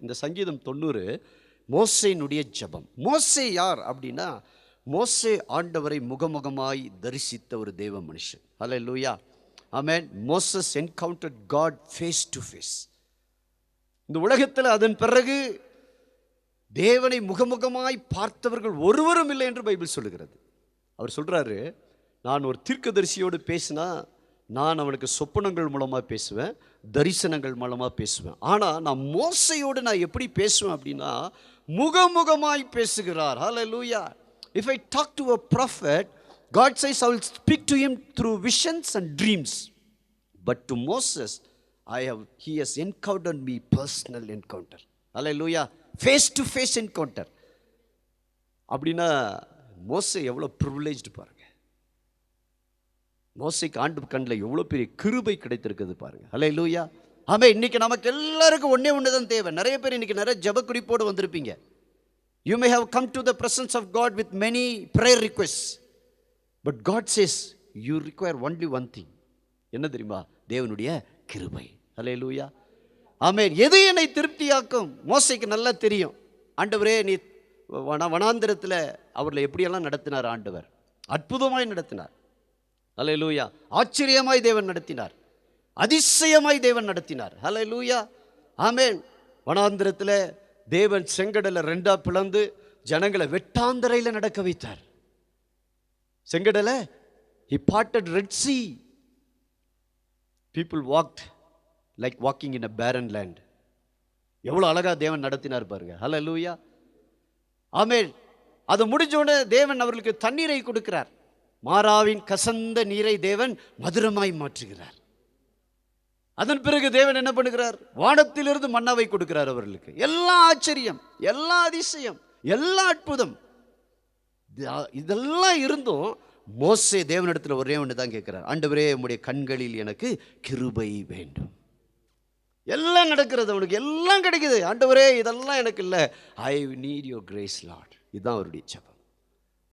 இந்த சங்கீதம் தொண்ணூறு மோசையினுடைய ஜெபம். மோசே யார் அப்படின்னா மோசே ஆண்டவரை முகமுகமாய் தரிசித்த ஒரு தெய்வ மனுஷன். Hallelujah amen Moses encounter God face to face இந்த உலகத்தில் அதன் பிறகு தேவனை முகமுகமாய் பார்த்தவர்கள் ஒருவரும் இல்லை என்று பைபிள் சொல்லுகிறது. அவர் சொல்றாரு நான் ஒரு தீர்க்கதரிசியோடு பேசினா நான் அவனுக்கு சொப்பனங்கள் மூலமாக பேசுவேன் தரிசனங்கள் மூலமாக பேசுவேன் ஆனால் நான் மோசையோடு நான் எப்படி பேசுவேன் அப்படின்னா முகமுகமாய் பேசுகிறார் hallelujah if I talk to a prophet God says I will speak to him through visions and dreams but to Moses I have he has encounter me personal encounter hallelujah face to face encounter அப்படின்னா மோசை எவ்வளோ privileged பாருங்கள் மோசைக்கு ஆண்டு கண்ணில் எவ்வளோ பெரிய கிருபை கிடைத்திருக்குது பாருங்கள் ஹலே லூயா ஆமாம் இன்னைக்கு நமக்கு எல்லாருக்கும் ஒன்றே ஒன்று தான் தேவை. நிறைய பேர் இன்னைக்கு நிறைய ஜப குறிப்போடு வந்திருப்பீங்க. You may have come to the presence of God with many prayer request but God says you require only one thing என்ன தெரியுமா? தேவனுடைய கிருபை. ஹலே லூயா ஆமேன் எது என்னை திருப்தியாக்கும்? மோசைக்கு நல்லா தெரியும். ஆண்டவரே நீ வன வனாந்திரத்தில் அவர்களை எப்படியெல்லாம் நடத்தினார் ஆண்டவர்? அற்புதமாய் நடத்தினார். ஹலே லூயா ஆச்சரியமாய் தேவன் நடத்தினார். அதிசயமாய் தேவன் நடத்தினார். ஹலே லூயா ஆமேன். வனாந்திரத்தில் தேவன் செங்கடலை ரெண்டா பிளந்து ஜனங்களை வெட்டாந்தரையில் நடக்க வைத்தார். செங்கடலை he parted red sea people walked like walking in a barren land எவ்வளோ அழகா தேவன் நடத்தினார் பாருங்க. ஹலோ லூயா ஆமேல் அது முடிஞ்சோடனே தேவன் அவர்களுக்கு தண்ணீரை கொடுக்கிறார். மாறாவின் கசந்த நீரை தேவன் மதுரமாய் மாற்றுகிறார். அதன் பிறகு தேவன் என்ன பண்ணுகிறார்? வானத்திலிருந்து மன்னாவை கொடுக்கிறார் அவர்களுக்கு. எல்லா ஆச்சரியம் எல்லா அதிசயம் எல்லா அற்புதம். இதெல்லாம் இருந்தும் மோசே தேவனிடத்தில் ஒரே ஒன்று தான் கேட்கிறார். ஆண்டவரே உடைய கண்களில் எனக்கு கிருபை வேண்டும். எல்லாம் நடக்கிறது அவனுக்கு எல்லாம் கிடைக்குது. ஆண்டவரே இதெல்லாம் எனக்கு இல்லை. I need your grace Lord இதுதான் அவருடைய ஜெபம்.